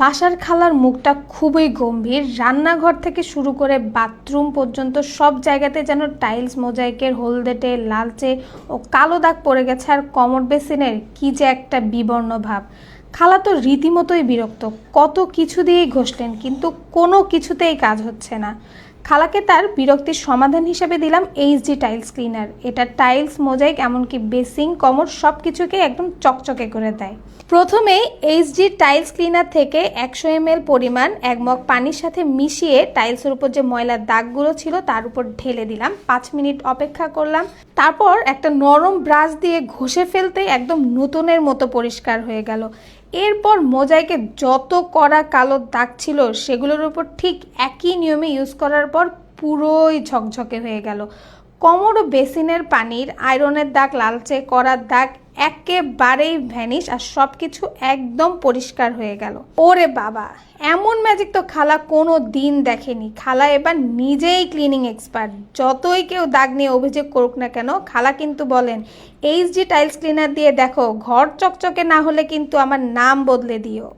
বাসার খালার মুখটা খুবই গম্ভীর। রান্নাঘর থেকে শুরু করে বাথরুম পর্যন্ত সব জায়গাতে যেন টাইলস, মোজাইকের হলদেটে লালচে ও কালো দাগ পড়ে গেছে আর কমর বেসিনের কি যে একটা বিবর্ণ ভাব। খালা তো রীতিমতোই বিরক্ত, কত কিছু দিয়েই ঘষলেন, কিন্তু কোনো কিছুতেই কাজ হচ্ছে না। খালাকে তার বিরক্তির সমাধান হিসেবে দিলাম এইচডি টাইলস ক্লিনার এটা টাইলস মোজাইক এমনকি বেসিং কমর সব কিছুকে একদম চকচকে করে দেয়। প্রথমে এইচডি টাইলস ক্লিনার থেকে একশো এম পরিমাণ এক মগ পানির সাথে মিশিয়ে টাইলসের উপর যে ময়লার দাগগুলো ছিল তার উপর ঢেলে দিলাম। পাঁচ মিনিট অপেক্ষা করলাম। তারপর একটা নরম ব্রাশ দিয়ে ঘষে ফেলতে একদম নতুনের মতো পরিষ্কার হয়ে গেল। এরপর মোজাইকে যত কড়া কালো দাগ ছিল সেগুলোর উপর ঠিক একই নিয়মে ইউজ করার পর পুরোই ঝকঝকে হয়ে গেল। কমর বেসিনের পানির, আয়রনের দাগ, লালচে করার দাগ একেবারেই ভ্যানিশ আর সব কিছু একদম পরিষ্কার হয়ে গেল। ওরে বাবা, এমন ম্যাজিক তো খালা কোনো দিন দেখেনি। খালা এবার নিজেই ক্লিনিং এক্সপার্ট যতই কেউ দাগ নিয়ে অভিযোগ করুক না কেন, খালা কিন্তু বলেন এইচডি টাইলস ক্লিনার দিয়ে দেখো, ঘর চকচকে না হলে কিন্তু আমার নাম বদলে দিও।